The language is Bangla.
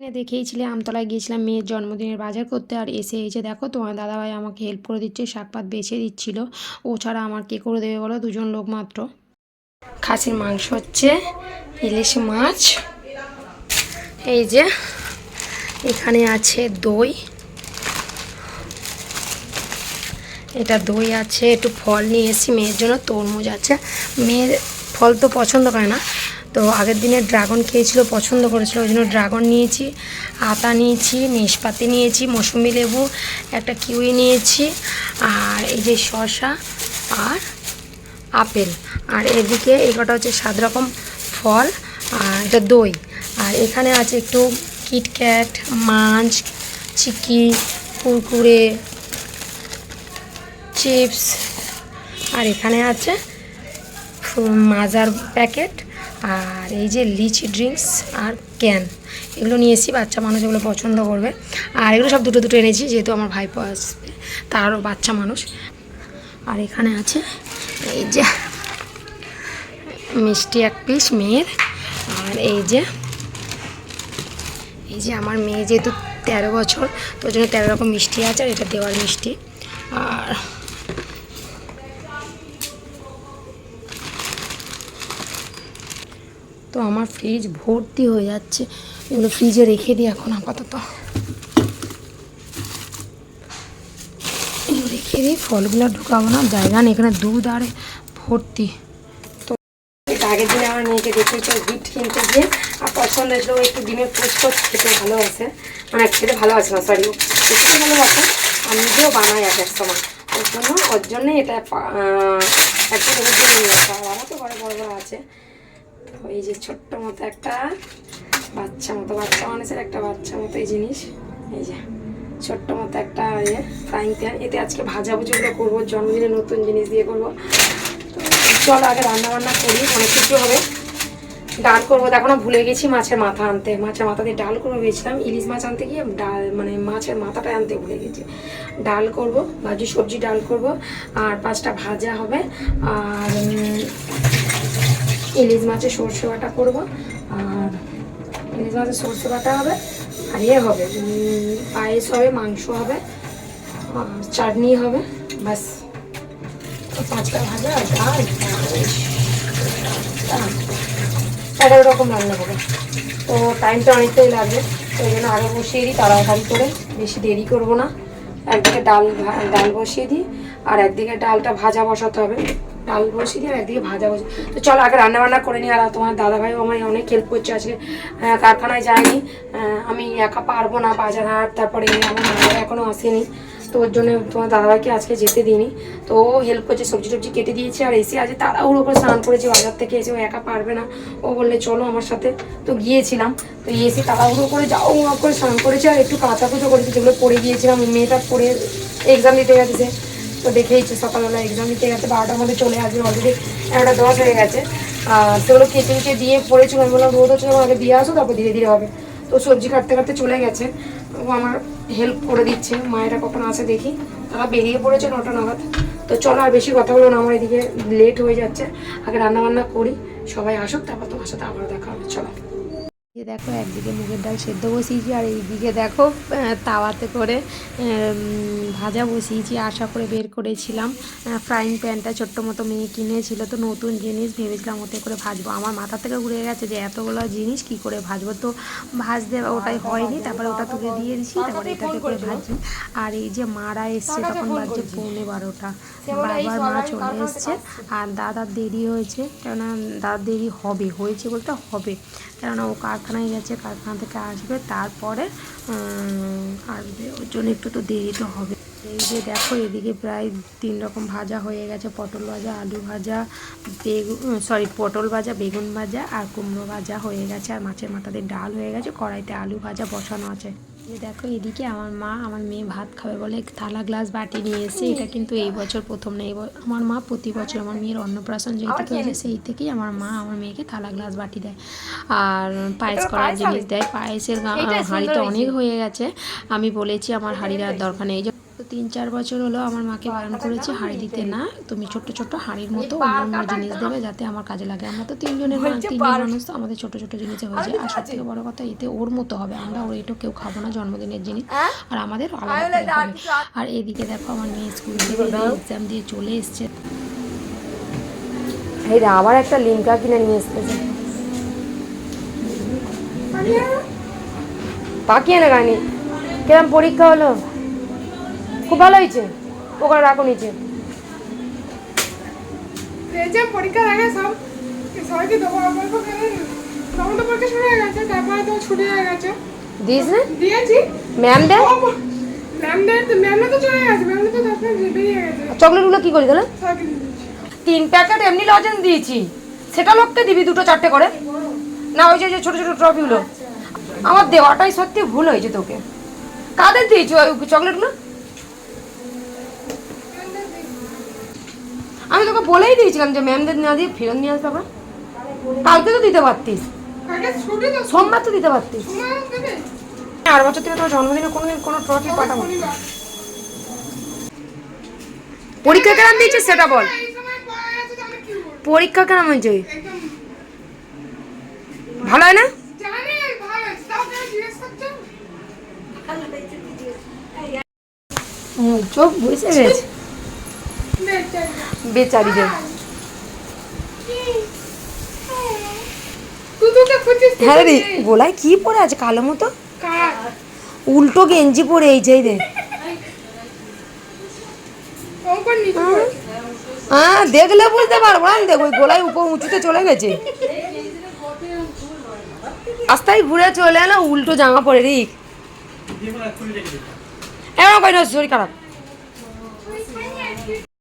দেখেইছিলে, আমতলায় গিয়েছিলাম মেয়ের জন্মদিনের বাজার করতে আর এসে এসে দেখো তোমার দাদাভাই আমাকে হেল্প করে দিচ্ছে, শাকপাত বেছে দিচ্ছিল। ও ছাড়া আমার কে করে দেবে বলো? দুজন লোক মাত্র। খাসির মাংস হচ্ছে, ইলিশ মাছ। এই যে এখানে আছে দই। এটা দই আছে, একটু ফল নিয়ে এসেছি, মেয়ের জন্য তরমুজ আছে। মেয়ের ফল তো পছন্দ করে না। তো আগের দিনে ড্রাগন খেয়েছিল, পছন্দ করেছিল, ওই জন্য ড্রাগন নিয়েছি, আতা নিয়েছি, নেশপাতি নিয়েছি, মৌসুমি লেবু, একটা কিউই নিয়েছি, আর এই যে শসা আর আপেল। আর এদিকে এই কটা হচ্ছে সাত রকম ফল, আর এটা দই। আর এখানে আছে একটু কিটক্যাট মাছ চিকি, কুরকুরে, চিপস, আর এখানে আছে মাজার প্যাকেট। আর এই যে লিচি ড্রিঙ্কস আর ক্যান, এগুলো নিয়ে এসেছি, বাচ্চা মানুষ এগুলো পছন্দ করবে। আর এগুলো সব দুটো দুটো এনেছি, যেহেতু আমার ভাইপো আসবে, তারও বাচ্চা মানুষ। আর এখানে আছে এই যে মিষ্টি এক পিস মেয়ের, আর এই যে এই যে আমার মেয়ে যেহেতু তেরো বছর, তো জন্য তেরো রকম মিষ্টি আছে, আর এটা দেওয়ার মিষ্টি। আর তো আমার ফ্রিজ ভর্তি হয়ে যাচ্ছে। এগুলো ফ্রিজে রেখে দিই এখন আপাতত। রেখে দিই, ফলগুলো ঢুকাবো না, জায়গা নেই, এখানে দুধ আর ভর্তি। তো আগের দিনে আমার মেয়েকে দেখেছি বিট কিনতে গিয়ে, আর পছন্দ হয়েছিল একটু ডিমের ফুচকো খেতে ভালোবাসে। মানে খেতে ভালোবাসে না সরি খেতে ভালোবাসে আমি নিজেও বানাই এক এক সময়। ওর জন্য, ওর জন্যে এটা একটা ওর জন্য নিয়ে আসা আর আমার তো ঘরে বড় বড় আছে। তো এই যে ছোট্ট মতো একটা বাচ্চা মতো, বাচ্চা মানুষের একটা বাচ্চা মতো এই জিনিস। এই যে ছোট্ট মতো একটা ইয়ে ফ্রাইং প্যান এতে আজকে ভাজা ভাজাভুজিগুলো করব, জন্মদিনে নতুন জিনিস দিয়ে করব। চলো আগে রান্না বান্না করি অনেক কিছু হবে। ডাল করব, দেখো না, ভুলে গেছি মাছের মাথা আনতে। মাছের মাথা দিয়ে ডাল করব ভেবেছিলাম, ইলিশ মাছ আনতে গিয়ে ডাল মানে মাছের মাথাটা আনতে ভুলে গেছি। ডাল করব, ভাজি সবজি ডাল করব, আর পাঁচটা ভাজা হবে। আর ইলিশ মাছের সর্ষে বাটা করব, আর ইলিশ মাছের সর্ষে বাটা হবে, আর ইয়ে হবে পায়েস হবে, মাংস হবে, আর চাটনি হবে, ব্যাস। পাঁচটা ভাজা আর ডাল এগারো রকম রান্না হবে। তো টাইমটা অনেকটাই লাগবে ওই জন্য আগে বসিয়ে দিই, তাড়াতাড়ি করে, বেশি দেরি করব না। একদিকে ডাল ডাল বসিয়ে দিই, আর একদিকে ডালটা ভাজা বসাতে হবে। ডাল বসিয়ে দিয়ে আর একদিকে ভাজা বসিয়ে। তো চলো আগে রান্না বান্না করে নিই, আর তোমার দাদাভাইও আমার অনেক হেল্প করছে আজকে। কারখানায় যায়নি। আমি একা পারব না বাজার হাট, তারপরে আমার মায়ের এখনও আসেনি। তো ওর জন্য তোমার দাদাভাইকে আজকে যেতে দিইনি। তো ও হেল্প করছে, সবজি টবজি কেটে দিয়েছে, আর এসে আজ তাড়াহুড়ো করে স্নান করেছে, বাজার থেকে এসে ও একা পারবে না। ও বললে, চলো আমার সাথে। তো গিয়েছিলাম। তো এসে তাড়াহুড়ো করে যাও করে স্নান করেছে, আর একটু কাঁচা কুচো করেছে, যেগুলো পড়ে গিয়েছিলাম, মেয়েটা পড়ে এক্সাম দিতে গেছে। তো দেখেইছে, সকালবেলা এক্সাম দিতে গেছে, বারোটার মধ্যে চলে আসবে অলরেডি একটা দশ হয়ে গেছে। সেগুলো কেটে দিয়ে পড়েছিল, আমি বললাম, রোদ হচ্ছে আগে দিয়ে আসো, তারপর ধীরে ধীরে হবে। তো সবজি কাটতে কাটতে চলে গেছে। ও আমার হেল্প করে দিচ্ছে, মায়েরা কখন আসে দেখি। তারা বেরিয়ে পড়েছে নটা নাগাদ। তো চলো, আর বেশি কথা বলো না, আমার এদিকে লেট হয়ে যাচ্ছে। আগে রান্না বান্না করি, সবাই আসুক, তারপর তোমার সাথে আবার দেখা হবে। চলো। এই দেখো একদিকে মুগের ডাল সেদ্ধ বসিয়েছি আর এইদিকে দেখো তাওয়াতে করে ভাজা বসিয়েছি। আশা করে বের করেছিলাম। ফ্রাইং প্যানটা ছোট্ট মতো মেয়ে কিনেছিল তো নতুন জিনিস ভেবেছিলাম ওতে করে ভাজবো। আমার মাথা থেকে ঘুরে গেছে যে এতগুলো জিনিস কি করে ভাজবো? তো ভাজতে ওটাই হয়নি তারপরে ওটা তুলে দিয়ে দিয়েছি তারপরে এটাতে করে ভাজি। আর এই যে মারা এসছে তখন বাজছে পৌনে বারোটা। বাবার মা চলে এসছে। আর দাদার দেরি হয়েছে কেননা দাদার দেরি হবে হয়েছে বলতে হবে। কেননা ও কারখানায় গেছে, কারখানা থেকে আসবে, তারপরে আসবে। ওর জন্য একটু তো দেরি তো হবে। এই যে দেখো, এদিকে প্রায় তিন রকম ভাজা হয়ে গেছে। পটল ভাজা, আলু ভাজা, বেগুন সরি পটল ভাজা, বেগুন ভাজা আর কুমড়ো ভাজা হয়ে গেছে। আর মাছের মাথাতে ডাল হয়ে গেছে। কড়াইতে আলু ভাজা বসানো আছে। এই দেখো এদিকে আমার মা আমার মেয়ে ভাত খাবে বলে থালা গ্লাস বাটি নিয়ে এসে এটা কিন্তু এই বছর প্রথম না এই ব- আমার মা প্রতি বছর আমার মেয়ের অন্নপ্রাশন যেই থেকে হয়েছে সেই থেকেই আমার মা আমার মেয়েকে থালা গ্লাস বাটি দেয়। আর পায়েস করার জিনিস দেয় পায়েসের হাঁড়ি তো অনেক হয়ে গেছে। আমি বলেছি আমার হাঁড়ির আর দরকার নেই। যে- তিন চার বছর হলো আমার মাকে বারণ করেছি হাঁড়ি দিতে না। তুমি ছোট ছোট হাঁড়ির মতো অন্য অন্য জিনিস দেবে যাতে আমার কাজে লাগে। আমরা তো তিনজনের তিনজন মানুষ তো আমাদের ছোট ছোট জিনিসে হয়ে যায় আর সব থেকে বড় কথা এতে ওর মতো হবে। আমরা ওর এটা কেউ খাব না জন্মদিনের জিনিস। আর আমাদের আলাদা করে হবে আর এদিকে দেখো আমার মেয়ে স্কুল থেকে এক্সাম দিয়ে চলে এসছে। এই রে আবার একটা লিমকা কিনে নিয়ে এসতেছে পাকিয়ে না গানি কিরম পরীক্ষা হলো? খুব ভালো হয়েছে। ওখানে রাখো নিচে। পেয়েছে পরীক্ষার আগে সব সবাইকে দেবো অল্প তখন তো পরীক্ষা শুরু হয়ে গেছে তারপরে তো ছুটি হয়ে গেছে। দিস না? দিয়েছি। ম্যাম ম্যামরা তো চলে গেছে ম্যামরা তো দশ বেরিয়ে গেছে। চকলেটগুলো কি করি তাহলে? তিন প্যাকেট এমনি লজেন্স দিয়েছি। সেটা লোককে দিবি দুটো চারটে করে। না ওই যে যে ছোট ছোট ট্রফিগুলো। আমার দেওয়াটাই সত্যি ভুল হয়েছে তোকে। কাদের দিয়েছি ওই চকলেটগুলো? আমি তোকে বলেই দিয়েছিলাম যে ম্যামদের না দিয়ে ফেরত নিয়ে আসবে আবার কালকে তো দিতে পারতিস। সোমবার তো দিতে পারতিস। সময় আর বছর থেকে তোর জন্মদিনে কোনোদিন কোনো ট্রফি পাঠাবো। পরীক্ষা কেমন দিয়েছিস সেটা বল। পরীক্ষা কেমন হয়েছে? ভালো হয় না? চোখ বুঝে গেছে। বেচারিদের। হ্যাঁ রে। গোলায় কি পরে আছে কালো মতো? উল্টো গেঞ্জি পরে এই যে পড়ে। হ্যাঁ দেখলে বুঝতে পারব না দেখ ওই গোলায় উপর উঁচুতে চলে গেছে। রাস্তায় ঘুরে চলে এলো উল্টো জামা পরে রিক এমন কই না শরীর খারাপ।